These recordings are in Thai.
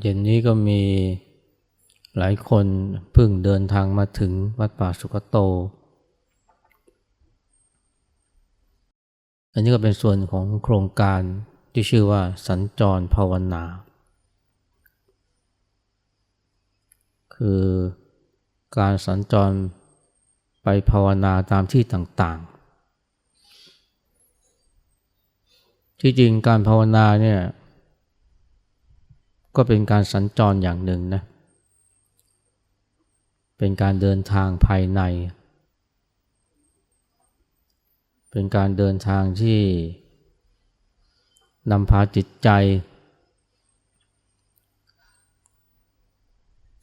เย็นนี้ก็มีหลายคนเพิ่งเดินทางมาถึงวัดป่าสุกโต อันนี้ก็เป็นส่วนของโครงการที่ชื่อว่าสัญจรภาวนา คือการสัญจรไปภาวนาตามที่ต่างๆ ที่จริงการภาวนาเนี่ย ก็เป็นการสัญจรอย่างหนึ่งนะ เป็นการเดินทางภายใน เป็นการเดินทางที่นำพาจิตใจ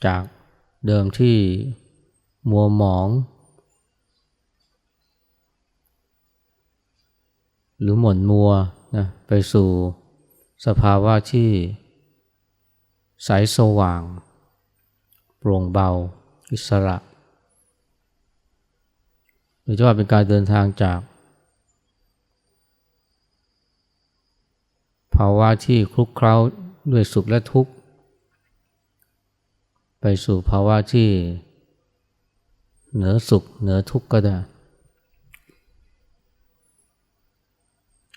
จากเดิมที่มัวหมอง หรือหม่นมัวนะไปสู่สภาวะที่ ใสสว่าง โปร่งเบา อิสระหรือจะว่าเป็นการเดินทางจาก ภาวะที่คลุกเคล้าด้วยสุขและทุกข์ ไปสู่ภาวะที่เหนือสุขเหนือทุกข์ก็ได้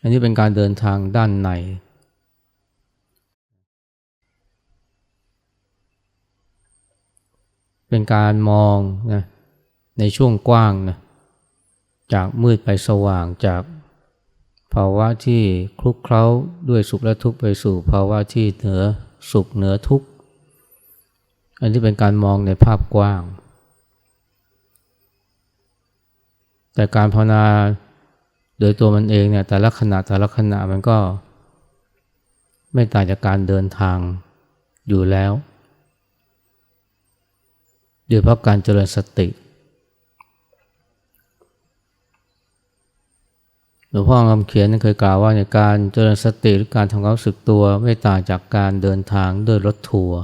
อันนี้เป็นการเดินทางด้านใน เป็นการมองนะในช่วงกว้างนะจากมืดไปสว่างจากภาวะที่คลุกเคล้าด้วยสุขและทุกข์ไปสู่ภาวะที่เหนือสุขเหนือทุกข์ อันนี้เป็นการมองในภาพกว้าง แต่การภาวนาโดยตัวมันเองเนี่ยแต่ละขณะแต่ละขณะมันก็ ไม่ต่างจากการเดินทางอยู่แล้ว โดยเพราะการเจริญสติหลวงพ่อคำเขียนเคยกล่าวว่าในการเจริญสติหรือการทำความรู้สึกตัวไม่ต่างจากการเดินทางด้วยรถทัวร์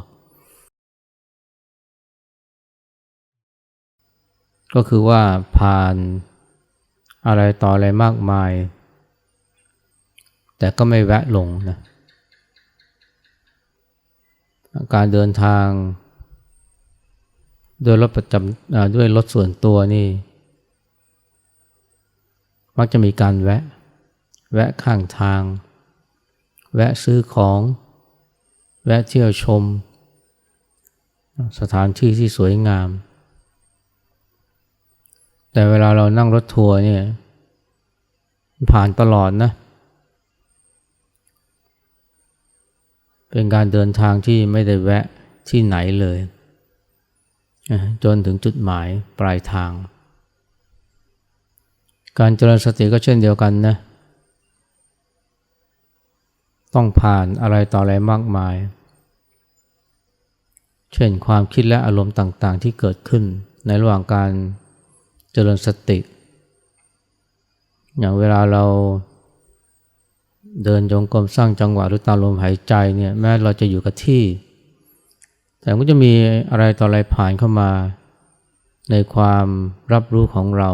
ก็คือว่าผ่านอะไรต่ออะไรมากมาย แต่ก็ไม่แวะลงนะการเดินทาง ด้วยรถประจำด้วยรถส่วนตัวนี่ มักจะมีการแวะ แวะข้างทาง แวะซื้อของ แวะเที่ยวชม สถานที่ที่สวยงาม แต่เวลาเรานั่งรถทัวร์เนี่ยผ่านตลอดนะ เป็นการเดินทางที่ไม่ได้แวะที่ไหนเลย จนถึงจุดหมายปลายทาง การเจริญสติก็เช่นเดียวกันนะ ต้องผ่านอะไรต่ออะไรมากมาย เช่นความคิดและอารมณ์ต่างๆ ที่เกิดขึ้นในระหว่างการเจริญสติ อย่างเวลาเราเดินจงกรมสร้างจังหวะหรือตามลมหายใจเนี่ยแม้เราจะอยู่กับที่ แต่ก็จะมีอะไรต่ออะไรผ่านเข้ามาในความรับรู้ของเรา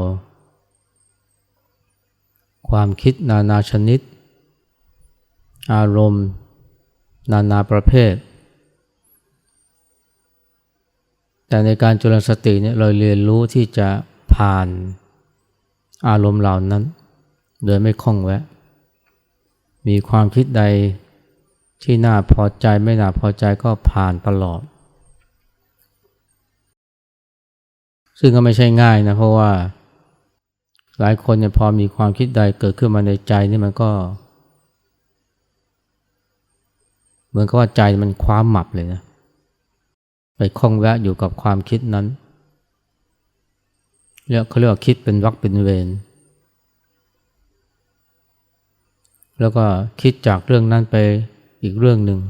ความคิดนานาชนิด อารมณ์ นานาประเภท แต่ในการจุลสติเนี่ยเราเรียนรู้ที่จะผ่านอารมณ์เหล่านั้น โดยไม่คล้องแวะ มีความคิดใดที่น่าพอใจไม่น่าพอใจก็ผ่านตลอด ซึ่งก็ไม่ใช่ง่ายนะเพราะว่าหลายคนเนี่ยพอมีความคิดใดเกิดขึ้นมาในใจนี่มันก็ เหมือนกับว่าใจมันคว้าหมับเลยนะไปคล้องแวะอยู่กับความคิดนั้นเรียกเขาเรียกว่าคิดเป็นวักเป็นเวรแล้วก็คิดจากเรื่องนั้นไปอีกเรื่องหนึ่ง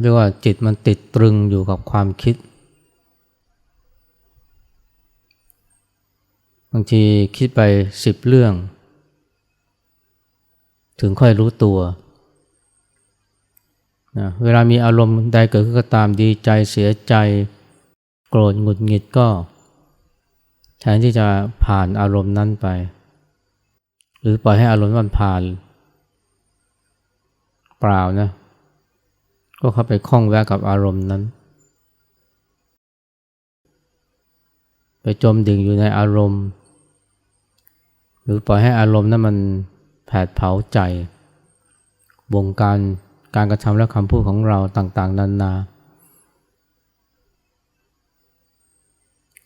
เรียกว่าจิตมันติดตรึงอยู่กับความคิดบางทีคิดไปสิบเรื่อง ถึงค่อยรู้ตัวนะเวลามีอารมณ์ใดเกิดขึ้นก็ตามดีใจเสียใจ โกรธหงุดหงิดก็ แทนที่จะผ่านอารมณ์นั้นไป หรือปล่อยให้อารมณ์มันผ่าน เปล่านะก็เข้าไปคล้องแวะกับอารมณ์นั้น ไปจมดิ่งอยู่ในอารมณ์ หรือปล่อยให้อารมณ์นั้นมันแผดเผาใจวงการการกระทำและคำพูดของเราต่างๆ นานา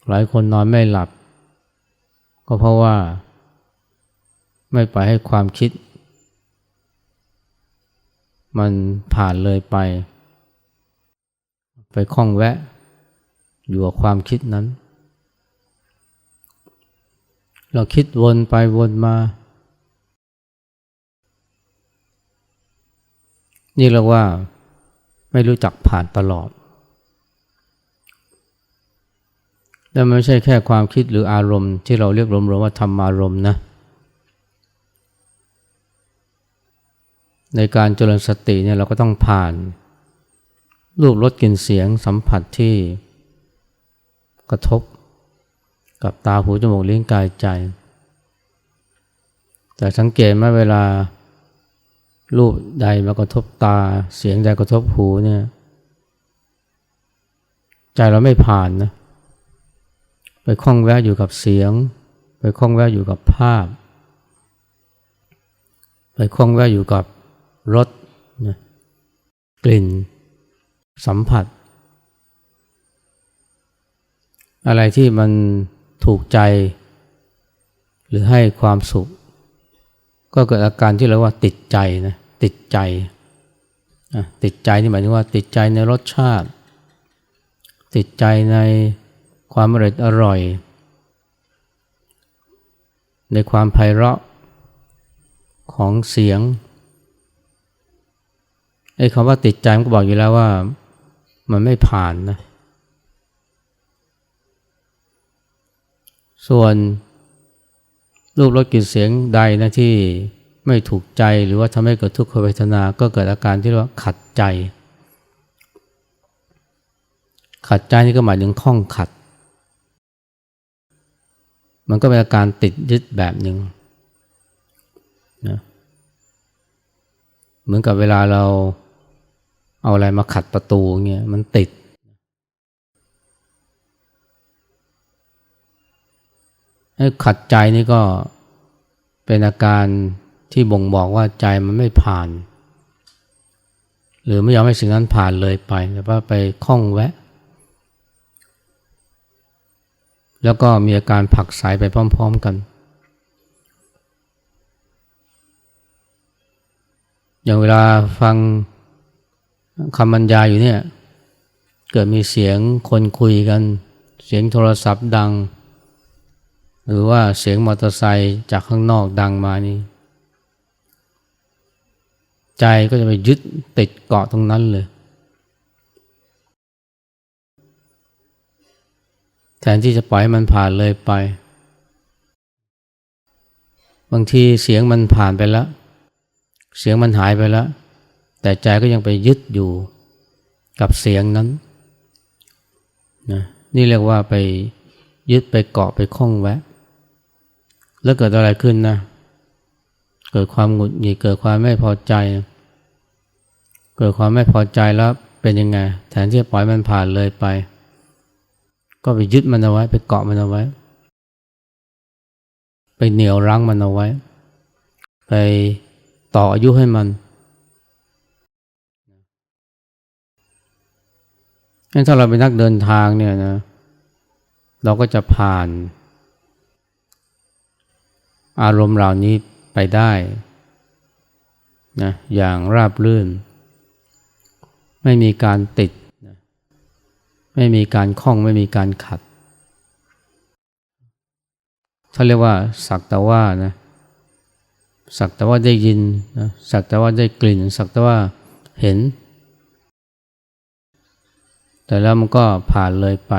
หลายคนนอนไม่หลับ ก็เพราะว่า ไม่ปล่อยให้ความคิด มันผ่านเลยไป ไปคล้องแวะ อยู่กับความคิดนั้น เราคิดวนไปวนมา นี่เรียกว่าไม่รู้จักผ่านตลอด และไม่ใช่แค่ความคิดหรืออารมณ์ที่เราเรียกรวมๆว่าธรรมารมณ์นะในการเจริญสติเนี่ยเราก็ต้องผ่าน รูปรสกลิ่นเสียงสัมผัสที่กระทบ กับตาหูจมูกลิ้นกายใจ แต่สังเกตไหมเวลา รูปใดมากระทบตา เสียงใดกระทบหูเนี่ย ใจเราไม่ผ่านนะ ไปคล้องแวะอยู่กับเสียง ไปคล้องแวะอยู่กับภาพ ไปคล้องแวะอยู่กับรสนะกลิ่น สัมผัส อะไรที่มัน ถูกใจ หรือให้ความสุข ก็เกิดอาการที่เรียกว่าติดใจนะติดใจติดใจนี่หมายถึงว่า ติดใจในรสชาติ ติดใจในความอร่อยอร่อย ในความไพเราะของเสียงไอ้คำว่าติดใจมันก็บอกอยู่แล้วว่ามันไม่ผ่านนะ ส่วนรูปรสกลิ่นเสียงใดนะที่ไม่ถูกใจหรือว่าทำให้เกิดทุกขเวทนา ก็เกิดอาการที่เรียกว่าขัดใจ ขัดใจนี่ก็หมายถึงข้องขัด มันก็เป็นอาการติดยึดแบบหนึ่งนะเหมือนกับเวลาเราเอาอะไรมาขัดประตูเงี้ยมันติด ขัดใจนี่ก็เป็นอาการที่บ่งบอกว่าใจมันไม่ผ่าน หรือไม่ยอมให้สิ่งนั้นผ่านเลยไปแต่ว่าไปคล้องแวะ แล้วก็มีอาการผักสายไปพร้อม ๆ กัน อย่างเวลาฟังคำบรรยายอยู่เนี่ย เกิดมีเสียงคนคุยกัน เสียงโทรศัพท์ดัง หรือว่าเสียงมอเตอร์ไซค์จากข้างนอกดังมานี่ ใจก็จะไปยึดติดเกาะตรงนั้นเลย แทนที่จะปล่อยมันผ่านเลยไป บางทีเสียงมันผ่านไปแล้ว เสียงมันหายไปแล้ว แต่ใจก็ยังไปยึดอยู่กับเสียงนั้นนะนี่เรียกว่าไปยึดไปเกาะไปคล้องแวะ แล้วเกิดอะไรขึ้นนะ เกิดความหงุดหงิดเกิดความไม่พอใจ เกิดความไม่พอใจแล้วเป็นยังไง แทนที่จะปล่อยมันผ่านเลยไป ก็ไปยึดมันเอาไว้ ไปเกาะมันเอาไว้ ไปเหนี่ยวรั้งมันเอาไว้ ไปต่ออายุให้มันงั้นถ้าเราเป็นนักเดินทางเนี่ยนะ เราก็จะผ่าน อารมณ์เหล่านี้ไปได้นะอย่างราบรื่น ไม่มีการติดนะไม่มีการคล้องไม่มีการขัดถ้าเรียกว่าสักแต่ว่านะสักแต่ว่าได้ยินนะสักแต่ว่าได้กลิ่น สักแต่ว่าเห็น แต่แล้วมันก็ผ่านเลยไป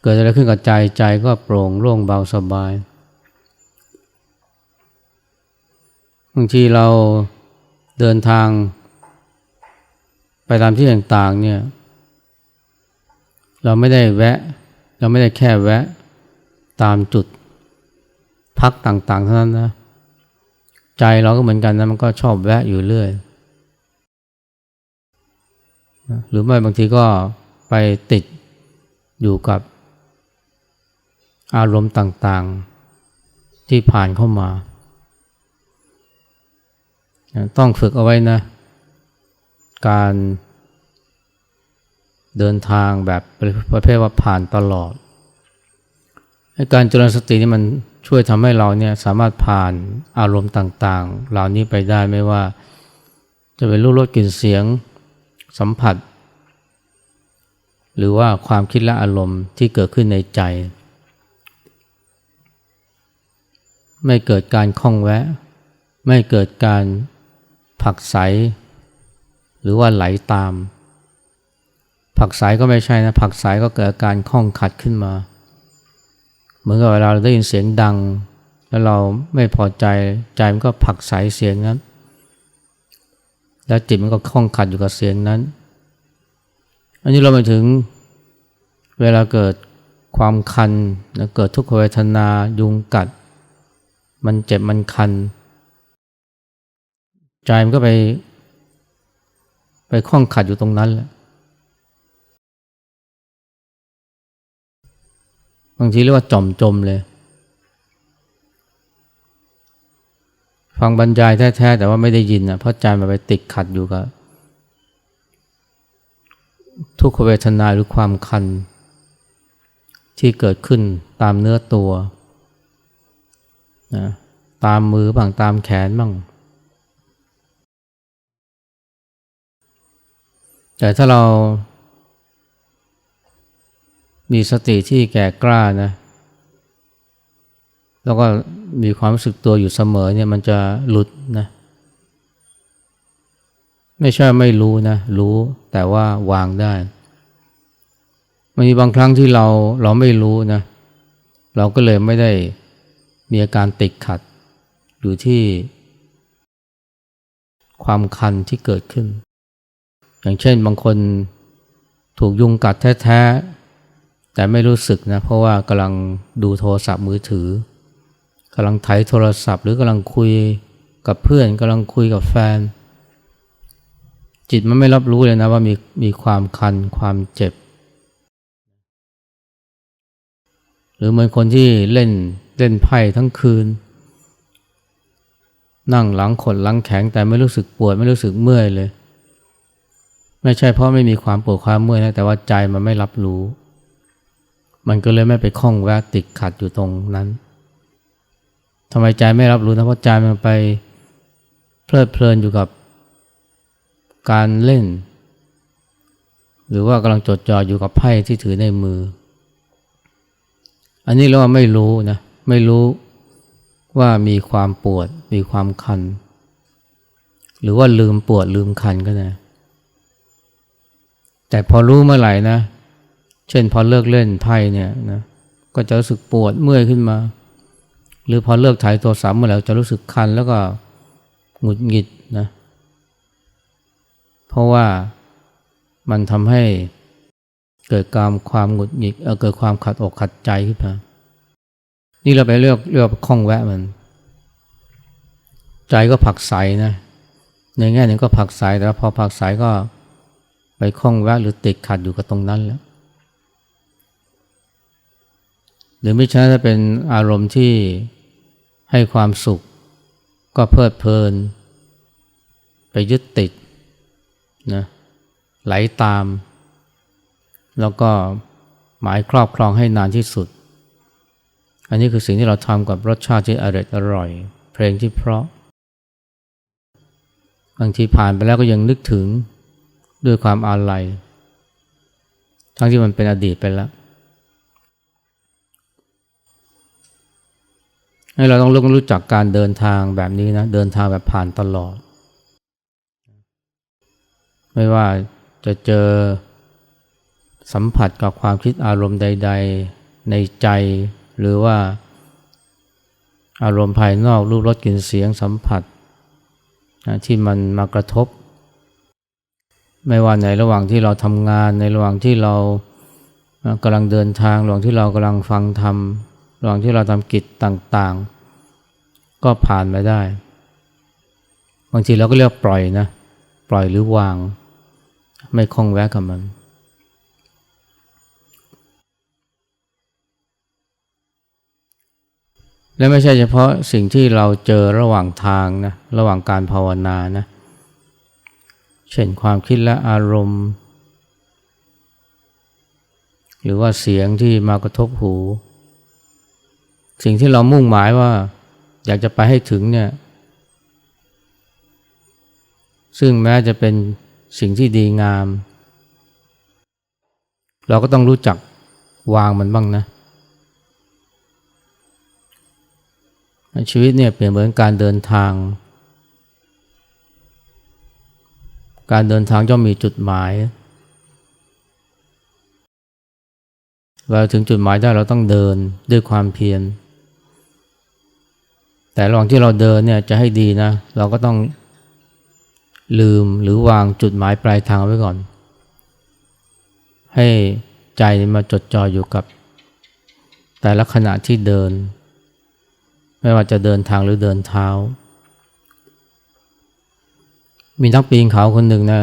เกิดอะไรขึ้นกับใจใจก็โปร่งโล่งเบาสบาย บางทีเราเดินทาง ไปตามที่ต่างๆเนี่ย เราไม่ได้แวะ เราไม่ได้แค่แวะตามจุดพักต่างๆเท่านั้นนะ ใจเราก็เหมือนกันนะมันก็ชอบแวะอยู่เรื่อย หรือไม่บางทีก็ไปติดอยู่กับอารมณ์ต่างๆ ที่ผ่านเข้ามา ต้องฝึกเอาไว้นะ การเดินทางแบบประเภทว่าผ่านตลอด การเจริญสตินี่มันช่วยทำให้เราเนี่ยสามารถผ่านอารมณ์ต่างๆ เหล่านี้ไปได้ไม่ว่า จะเป็นรูปรสกลิ่นเสียงสัมผัส หรือว่าความคิดและอารมณ์ที่เกิดขึ้นในใจ ไม่เกิดการคล้องแวะ ไม่เกิดการ ผักใส หรือว่าไหลตาม ผักสายก็ไม่ใช่นะ ผักสายก็เกิดการคล้องขัดขึ้นมา เหมือนกับเวลาเราได้ยินเสียงดัง แล้วเราไม่พอใจใจมันก็ผักสายเสียงนั้น แล้วจิตมันก็คล้องขัดอยู่กับเสียงนั้น อันนี้เราไปถึงเวลาเกิดความคันเกิดทุกขเวทนายุงกัด มันเจ็บมันคัน ใจมันก็ไป ไปคล้องขัดอยู่ตรงนั้นแหละบางทีเรียกว่าจอมจมเลย ฟังบรรยายแท้ๆแต่ว่าไม่ได้ยินนะเพราะใจมันไปติดขัดอยู่กับทุกขเวทนาหรือความคัน ที่เกิดขึ้นตามเนื้อตัวนะตามมือบ้างตามแขนบ้าง แต่ถ้าเรา มีสติที่แก่กล้านะ แล้วก็มีความรู้สึกตัวอยู่เสมอเนี่ยมันจะหลุดนะ ไม่ใช่ไม่รู้นะ รู้แต่ว่าวางได้มันมีบางครั้งที่เราเราไม่รู้นะ เราก็เลยไม่ได้มีอาการติดขัด อยู่ที่ความคันที่เกิดขึ้น อย่างเช่นบางคนถูกยุงกัดแท้ๆ แต่ไม่รู้สึกนะ เพราะว่ากำลังดูโทรศัพท์มือถือกำลังไถโทรศัพท์ หรือกำลังคุยกับเพื่อนกำลังคุยกับแฟน จิตมันไม่รับรู้เลยนะว่ามีมีความคันความเจ็บ หรือเหมือนคนที่เล่นเล่นไพ่ทั้งคืน นั่งหลังขดหลังแข็งแต่ไม่รู้สึกปวดไม่รู้สึกเมื่อยเลย ไม่ใช่เพราะไม่มีความปวดความเมื่อยนะแต่ว่าใจมันไม่รับรู้ มันก็เลยไม่ไปคล้องแวะติดขัดอยู่ตรงนั้นทำไมใจไม่รับรู้นะเพราะใจมันไปเพลิดเพลินอยู่กับการเล่น หรือว่ากำลังจดจ่ออยู่กับไพ่ที่ถือในมือ อันนี้เราไม่รู้นะไม่รู้ว่ามีความปวด มีความคัน หรือว่าลืมปวดลืมคันก็ได้ แต่พอรู้เมื่อไหร่นะ เช่นพอเลิกเล่นไพ่เนี่ยนะก็จะรู้สึกปวดเมื่อยขึ้นมา หรือพอเลิกถ่ายตัวสามเมื่อไหร่จะรู้สึกคันแล้วก็หงุดหงิดนะเพราะว่ามันทำให้เกิดการความหงุดหงิดเกิดความขัดอกขัดใจขึ้นมา นี่เราไปเลือกเลือกคล้องแวะมัน ใจก็ผักใสนะ ในแง่หนึ่งก็ผักใสแต่พอผักใสก็ ไปคล้องแวะหรือติดขัดอยู่กับตรงนั้นแล้ว หรือไม่ใช่ถ้าเป็นอารมณ์ที่ให้ความสุข ก็เพลิดเพลิน ไปยึดติดนะไหลาตาม แล้วก็หมายครอบครองให้นานที่สุด อันนี้คือสิ่งที่เราทำกับรสชาติที่อร่อยอร่อย เพลงที่เพราะ บางทีผ่านไปแล้วก็ยังนึกถึง ด้วยความอาลัย ทั้งที่มันเป็นอดีตไปแล้ว ให้เราต้องรู้จักการเดินทางแบบนี้นะ เดินทางแบบผ่านตลอด ไม่ว่าจะเจอสัมผัสกับความคิดอารมณ์ใด ๆ ในใจ หรือว่าอารมณ์ภายนอกรูปรสกลิ่นเสียงสัมผัสนะที่มันมากระทบ ไม่ว่าในระหว่างที่เราทำงานในระหว่างที่เรากำลังเดินทางระหว่างที่เรากำลังฟังธรรมระหว่างที่เราทำกิจต่างๆ ก็ผ่านไปได้ บางทีเราก็เรียกปล่อยนะปล่อยหรือวาง ไม่คล้องแวะกับมันและไม่ใช่เฉพาะสิ่งที่เราเจอระหว่างทางนะระหว่างการภาวนานะ เช่นความคิดและอารมณ์ หรือว่าเสียงที่มากระทบหู สิ่งที่เรามุ่งหมายว่าอยากจะไปให้ถึงเนี่ย ซึ่งแม้จะเป็นสิ่งที่ดีงาม เราก็ต้องรู้จักวางมันบ้างนะ ชีวิตเนี่ยเปลี่ยนเหมือนการเดินทาง การเดินทางย่อมมีจุดหมายเวลาถึงจุดหมายได้เราต้องเดินด้วยความเพียร แต่ระหว่างที่เราเดินเนี่ยจะให้ดีนะ เราก็ต้องลืมหรือวางจุดหมายปลายทางไว้ก่อน ให้ใจมาจดจ่ออยู่กับ แต่ละขณะที่เดิน ไม่ว่าจะเดินทางหรือเดินเท้า มีนักปีนเขาคนหนึ่งนะ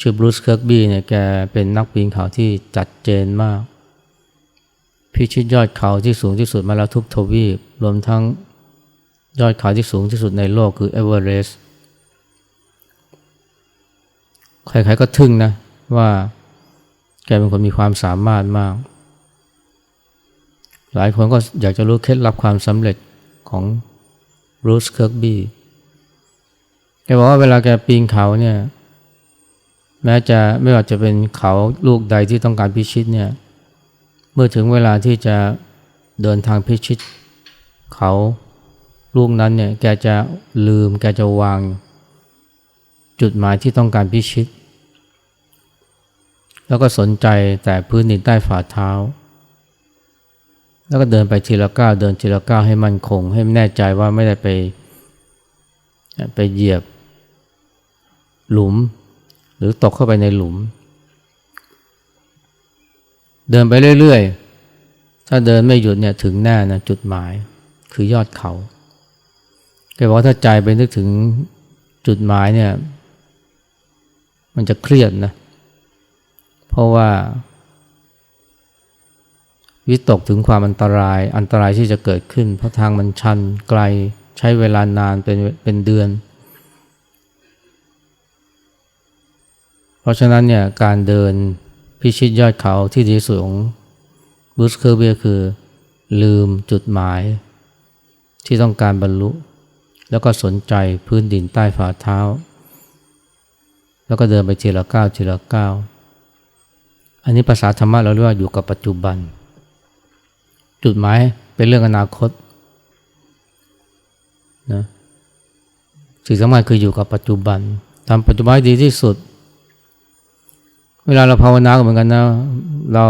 ชื่อบรูซเคิร์กบี้เนี่ยแกเป็นนักปีนเขาที่จัดเจนมาก พิชิตยอดเขาที่สูงที่สุดมาแล้วทุกทวีป รวมทั้งยอดเขาที่สูงที่สุดในโลกคือเอเวอเรสต์ใครๆก็ทึ่งนะว่าแกเป็นคนมีความสามารถมาก หลายคนก็อยากจะรู้เคล็ดลับความสำเร็จของบรูซเคิร์กบี้ แกบอกว่าเวลาแกปีนเขาเนี่ย แม้จะไม่ว่าจะเป็นเขาลูกใดที่ต้องการพิชิตเนี่ย เมื่อถึงเวลาที่จะเดินทางพิชิต เขาลูกนั้นเนี่ย แกจะลืม แกจะวาง จุดหมายที่ต้องการพิชิต แล้วก็สนใจแต่พื้นดินใต้ฝ่าเท้า แล้วก็เดินไปทีละก้าวเดินทีละก้าวให้มั่นคง ให้แน่ใจว่าไม่ได้ไปไปเหยียบ หลุม หรือตกเข้าไปในหลุม เดินไปเรื่อยๆ ถ้าเดินไม่หยุดเนี่ยถึงแน่นะจุดหมายคือยอดเขาแกบอกว่าถ้าใจไปนึกถึงจุดหมายเนี่ย มันจะเครียดนะ เพราะว่า วิตกถึงความอันตราย อันตรายที่จะเกิดขึ้น เพราะทางมันชันไกลใช้เวลานานเป็นเป็นเดือนเราะฉะนั้นเนี่ยการเดินพิชิตยอดเขาที่ดีสุดของบูสเคอร์เบียคือ ลืมจุดหมาย ที่ต้องการบรรลุ แล้วก็สนใจพื้นดินใต้ฝ่าเท้า แล้วก็เดินไปทีละก้าวทีละก้าวอันนี้ภาษาธรรมะเราเรียกว่าอยู่กับปัจจุบัน จุดหมายเป็นเรื่องอนาคตนะสิ่งสำคัญคืออยู่กับปัจจุบันทำปัจจุบันดีที่สุด เวลาเราภาวนาก็เหมือนกันนะ เรา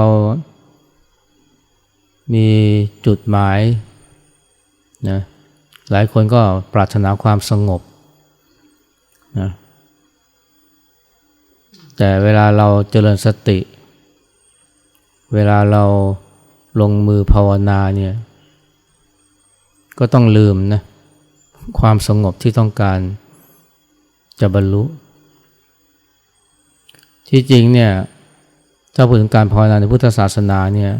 มีจุดหมายนะหลายคนก็ปรารถนาความสงบนะแต่เวลาเราเจริญสติ เวลาเราลงมือภาวนาเนี่ย ก็ต้องลืมนะความสงบที่ต้องการจะบรรลุ ที่จริงเนี่ยถ้าพูดถึงการภาวนาในพุทธศาสนาเนี่ย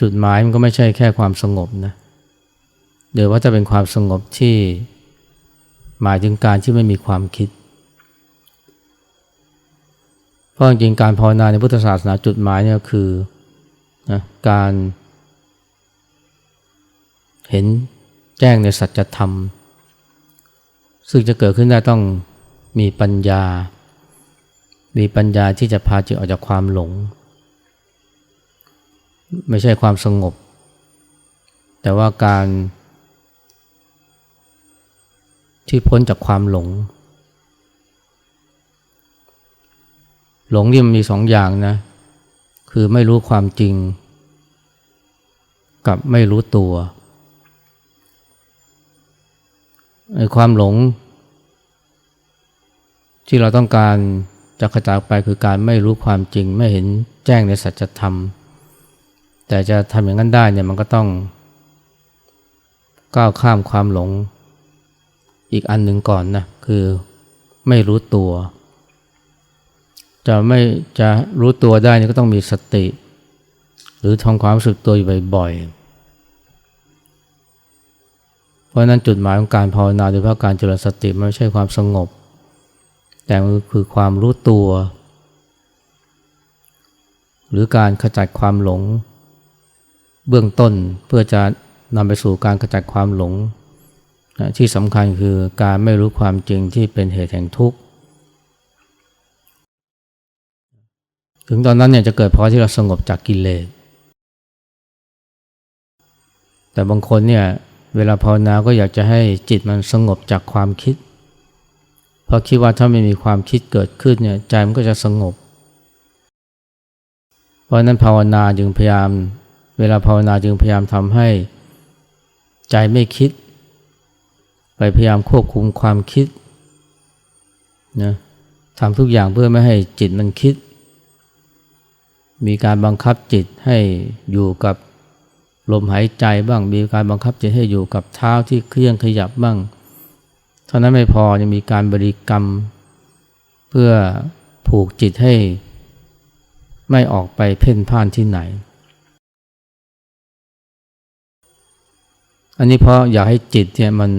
จุดหมายมันก็ไม่ใช่แค่ความสงบนะเดี๋ยวว่าจะเป็นความสงบที่หมายถึงการที่ไม่มีความคิด เพราะจริงการภาวนาในพุทธศาสนาจุดหมายเนี่ยคือนะการเห็นแจ้งในสัจธรรม ซึ่งจะเกิดขึ้นได้ต้องมีปัญญา มีปัญญาที่จะพาจิตออกจากความหลง ไม่ใช่ความสงบ แต่ว่าการที่พ้นจากความหลง หลงนี่มันมีสองอย่างนะ คือไม่รู้ความจริง กับไม่รู้ตัวไอ้ความหลง ที่เราต้องการ จะขจัดไปคือการไม่รู้ความจริงไม่เห็นแจ้งในสัจธรรม แต่จะทำอย่างนั้นได้เนี่ยมันก็ต้อง ก้าวข้ามความหลง อีกอันหนึ่งก่อนนะคือไม่รู้ตัว จะไม่จะรู้ตัวได้นี่ก็ต้องมีสติ หรือทำความรู้สึกตัวอยู่บ่อยๆเพราะฉะนั้นจุดหมายของการภาวนาโดยเฉพาะการเจริญสติมันไม่ใช่ความสงบ แต่มันคือความรู้ตัว หรือการขจัดความหลง เบื้องต้นเพื่อจะนำไปสู่การขจัดความหลงนะที่สำคัญคือการไม่รู้ความจริงที่เป็นเหตุแห่งทุกข์ ถึงตอนนั้นเนี่ยจะเกิดเพราะที่เราสงบจากกิเลสแต่บางคนเนี่ยเวลาภาวนาก็อยากจะให้จิตมันสงบจากความคิด เพราะคิดว่าถ้าไม่มีความคิดเกิดขึ้นเนี่ยใจมันก็จะสงบ เพราะนั้นภาวนาจึงพยายาม เวลาภาวนาจึงพยายามทำให้ ใจไม่คิด ไปพยายามควบคุมความคิดนะทำทุกอย่างเพื่อไม่ให้จิตมันคิด มีการบังคับจิตให้อยู่กับลมหายใจบ้าง มีการบังคับจิตให้อยู่กับเท้าที่เคลื่อนขยับบ้าง เท่านั้นไม่พอยังมีการบริกรรม เพื่อผูกจิตให้ไม่ออกไปเพ่นพ่านที่ไหน อันนี้เพราะอยากให้จิตเนี่ยมัน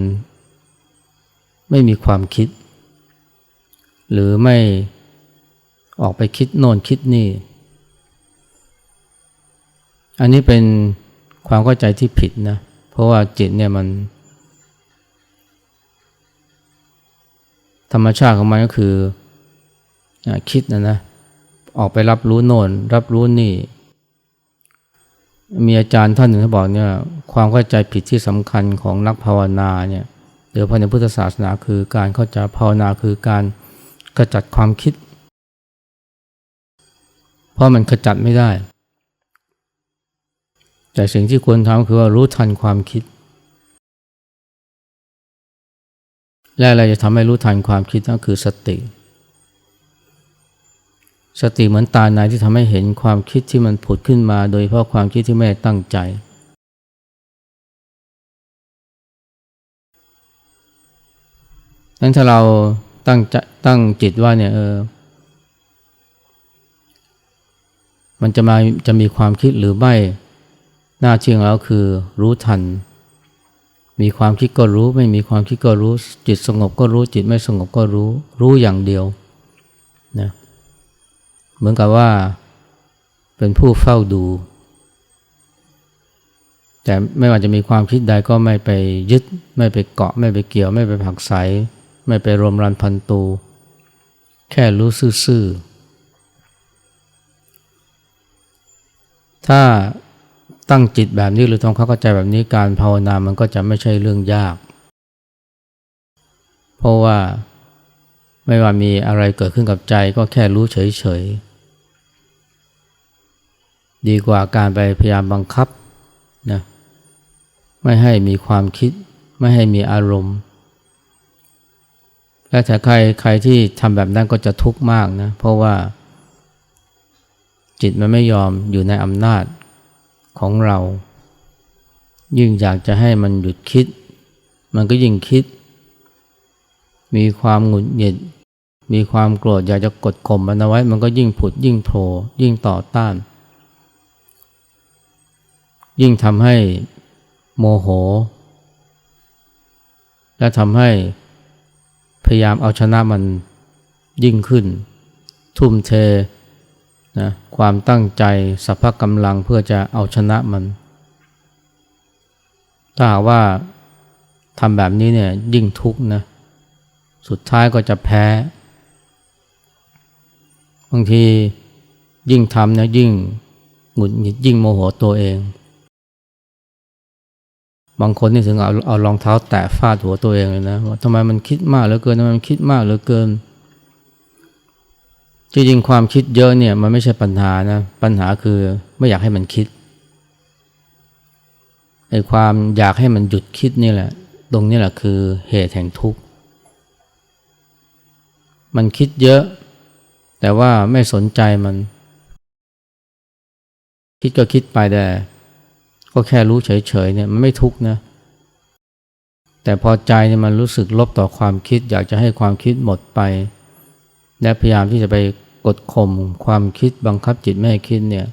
ไม่มีความคิด หรือไม่ออกไปคิดโน่นคิดนี่ อันนี้เป็นความเข้าใจที่ผิดนะ เพราะว่าจิตเนี่ยมัน ธรรมชาติของมันก็คือคิดนะนะออกไปรับรู้โน่น รับรู้นี่ มีอาจารย์ท่านหนึ่งเขาบอกเนี่ยความเข้าใจผิดที่สำคัญของนักภาวนาเนี่ยหรือภายในพุทธศาสนาคือการเข้าใจภาวนาคือการขจัดความคิด เพราะมันขจัดไม่ได้ แต่สิ่งที่ควรทำคือว่ารู้ทันความคิด และอะไรจะทำให้รู้ทันความคิดนั่นคือสติ สติเหมือนตาในที่ทำให้เห็นความคิดที่มันผุดขึ้นมา โดยเพราะความคิดที่ไม่ตั้งใจ นั้นถ้าเราตั้งจตั้งจิตว่าเนี่ยเออ มันจะมาจะมีความคิดหรือไม่ หน้าที่ของเราคือรู้ทัน มีความคิดก็รู้ ไม่มีความคิดก็รู้ จิตสงบก็รู้ จิตไม่สงบก็รู้ รู้อย่างเดียวนะเหมือนกับว่าเป็นผู้เฝ้าดู แต่ไม่ว่าจะมีความคิดใดก็ไม่ไปยึด ไม่ไปเกาะ ไม่ไปเกี่ยว ไม่ไปผักไสไม่ไปรวมรันพันตู แค่รู้ซื่อๆถ้า ตั้งจิตแบบนี้หรือทำความเข้าใจแบบนี้การภาวนามันก็จะไม่ใช่เรื่องยาก เพราะว่าไม่ว่ามีอะไรเกิดขึ้นกับใจก็แค่รู้เฉยๆ ดีกว่าการไปพยายามบังคับนะไม่ให้มีความคิด ไม่ให้มีอารมณ์ และถ้าใครใครที่ทำแบบนั้นก็จะทุกข์มากนะเพราะว่าจิตมันไม่ยอมอยู่ในอำนาจ ของเรา ยิ่งอยากจะให้มันหยุดคิด มันก็ยิ่งคิด มีความหงุดหงิด มีความโกรธอยากจะกดข่มมันเอาไว้ มันก็ยิ่งผุดยิ่งโผล่ยิ่งต่อต้าน ยิ่งทำให้โมโห และทำให้พยายามเอาชนะมันยิ่งขึ้น ทุ่มเท นะความตั้งใจสัพพะกำลังเพื่อจะเอาชนะมัน ถ้าหากว่าทำแบบนี้เนี่ยยิ่งทุกข์นะสุดท้ายก็จะแพ้ บางทียิ่งทำเนี่ยยิ่งหงุดหงิดยิ่งโมโหตัวเอง บางคนนี่ถึงเอาเอารองเท้าแตะฟาดหัวตัวเองเลยนะว่าทำไมมันคิดมากเหลือเกินทำไมมันคิดมากเหลือเกิน จริงๆความคิดเยอะเนี่ยมันไม่ใช่ปัญหานะ ปัญหาคือไม่อยากให้มันคิดไอ้ความอยากให้มันหยุดคิดนี่แหละ ตรงนี้แหละคือเหตุแห่งทุกข์ มันคิดเยอะ แต่ว่าไม่สนใจมัน คิดก็คิดไปแต่ก็แค่รู้เฉยๆเนี่ยมันไม่ทุกข์นะ แต่พอใจเนี่ยมันรู้สึกลบต่อความคิด อยากจะให้ความคิดหมดไป และพยายามที่จะไป กดข่มความคิดบังคับจิตไม่ให้คิดเนี่ย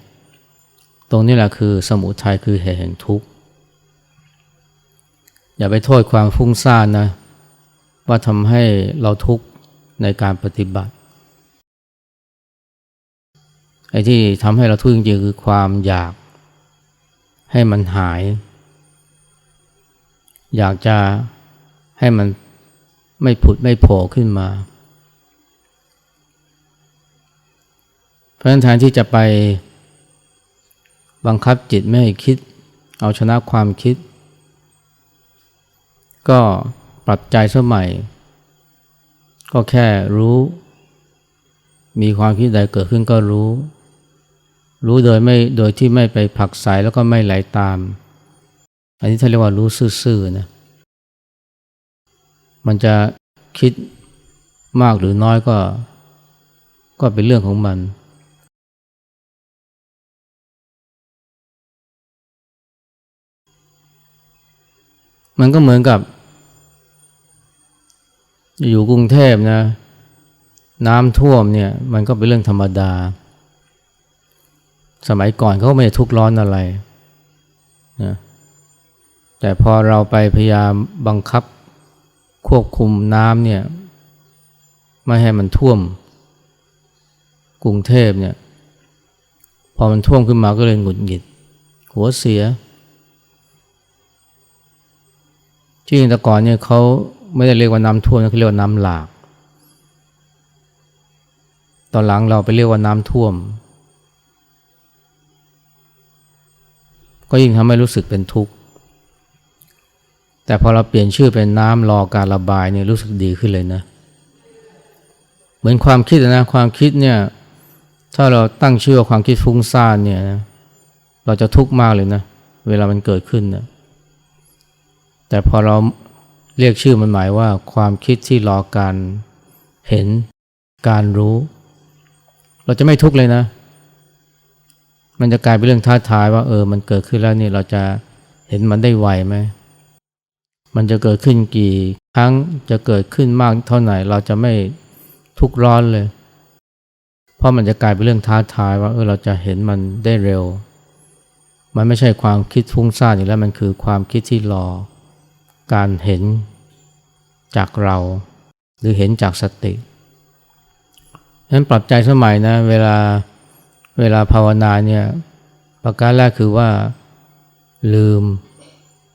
ตรงนี้แหละคือสมุทัยคือเหตุแห่งทุกข์ อย่าไปโทษความฟุ้งซ่านนะว่าทำให้เราทุกข์ในการปฏิบัติไอ้ที่ทำให้เราทุกข์จริงๆคือความอยากให้มันหาย อยากจะให้มันไม่ผุดไม่โผล่ขึ้นมา เพราะฉะนั้นแทนที่จะไปบังคับจิตไม่ให้คิด เอาชนะความคิด ก็ปรับใจสมัย ก็แค่รู้ มีความคิดใดเกิดขึ้นก็รู้ รู้โดยไม่โดยที่ไม่ไปผลักไสแล้วก็ไม่ไหลาตาม อันนี้ท่านเรียกว่ารู้ซื่อๆนะมันจะคิดมากหรือน้อยก็ ก็เป็นเรื่องของมัน มันก็เหมือนกับ อยู่กรุงเทพนะ น้ำท่วมเนี่ย มันก็เป็นเรื่องธรรมดา สมัยก่อนเขาไม่ได้ทุกข์ร้อนอะไรนะแต่พอเราไปพยายามบังคับควบคุมน้ำเนี่ย ไม่ให้มันท่วม กรุงเทพเนี่ย พอมันท่วมขึ้นมาก็เลยหงุดหงิด หัวเสีย ที่แต่ก่อนเนี่ยเขาไม่ได้เรียกว่าน้ำท่วมเขาเรียกว่าน้ำหลาก ตอนหลังเราไปเรียกว่าน้ำท่วม ก็ยิ่งทำให้รู้สึกเป็นทุกข์ แต่พอเราเปลี่ยนชื่อเป็นน้ำรอการระบายเนี่ยรู้สึกดีขึ้นเลยนะ เหมือนความคิดนะความคิดเนี่ยถ้าเราตั้งชื่อว่าความคิดฟุ้งซ่านเนี่ยนะเราจะทุกข์มากเลยนะ เวลามันเกิดขึ้นนะ แต่พอเราเรียกชื่อมันหมายว่าความคิดที่รอการเห็นการรู้ เราจะไม่ทุกข์เลยนะ มันจะกลายเป็นเรื่องท้าทายว่าเออมันเกิดขึ้นแล้วนี่เราจะเห็นมันได้ไวไหมมันจะเกิดขึ้นกี่ครั้งจะเกิดขึ้นมากเท่าไหร่เราจะไม่ทุกข์ร้อนเลย เพราะมันจะกลายเป็นเรื่องท้าทายว่าเออเราจะเห็นมันได้เร็ว มันไม่ใช่ความคิดฟุ้งซ่านอยู่แล้วมันคือความคิดที่รอ การเห็นจากเรา หรือเห็นจากสติฉะนั้นปรับใจสมัยนะเวลาเวลาภาวนาเนี่ยประการแรกคือว่าลืม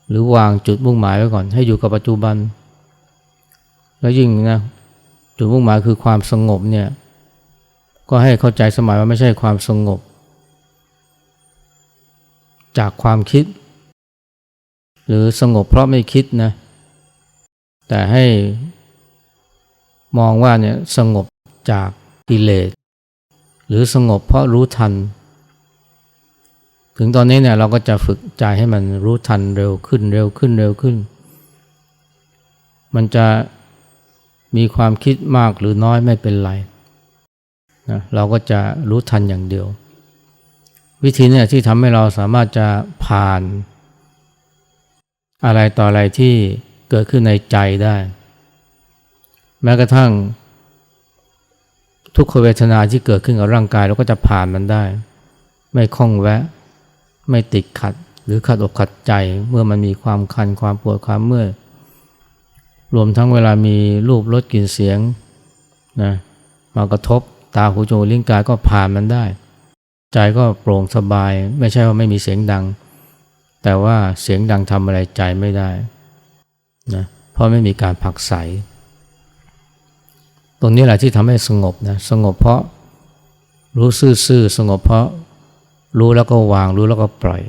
หรือวางจุดมุ่งหมายไว้ก่อน ให้อยู่กับปัจจุบัน แล้วยิ่งนะจุดมุ่งหมายคือความสงบเนี่ยก็ให้เข้าใจสมัยว่าไม่ใช่ความสงบ จากความคิด หรือสงบเพราะไม่คิดนะ แต่ให้มองว่าเนี่ยสงบจากกิเลส หรือสงบเพราะรู้ทัน ถึงตอนนี้เนี่ยเราก็จะฝึกใจให้มันรู้ทันเร็วขึ้นเร็วขึ้นเร็วขึ้น มันจะมีความคิดมากหรือน้อยไม่เป็นไรนะเราก็จะรู้ทันอย่างเดียว วิธีเนี่ยที่ทำให้เราสามารถจะผ่าน อะไรต่ออะไรที่เกิดขึ้นในใจได้ แม้กระทั่ง ทุกขเวทนาที่เกิดขึ้นกับร่างกายเราก็จะผ่านมันได้ ไม่คล้องแวะ ไม่ติดขัด หรือขัดอกขัดใจเมื่อมันมีความคันความปวดความเมื่อยรวมทั้งเวลามีรูปรสกลิ่นเสียงนะมากระทบตาหูจมูกลิ้นกายก็ผ่านมันได้ ใจก็โปร่งสบาย ไม่ใช่ว่าไม่มีเสียงดัง แต่ว่าเสียงดังทำอะไรใจไม่ได้นะเพราะไม่มีการผักใส ตรงนี้แหละที่ทำให้สงบนะสงบเพราะรู้ซื่อๆสงบเพราะรู้แล้วก็วางรู้แล้วก็ปล่อย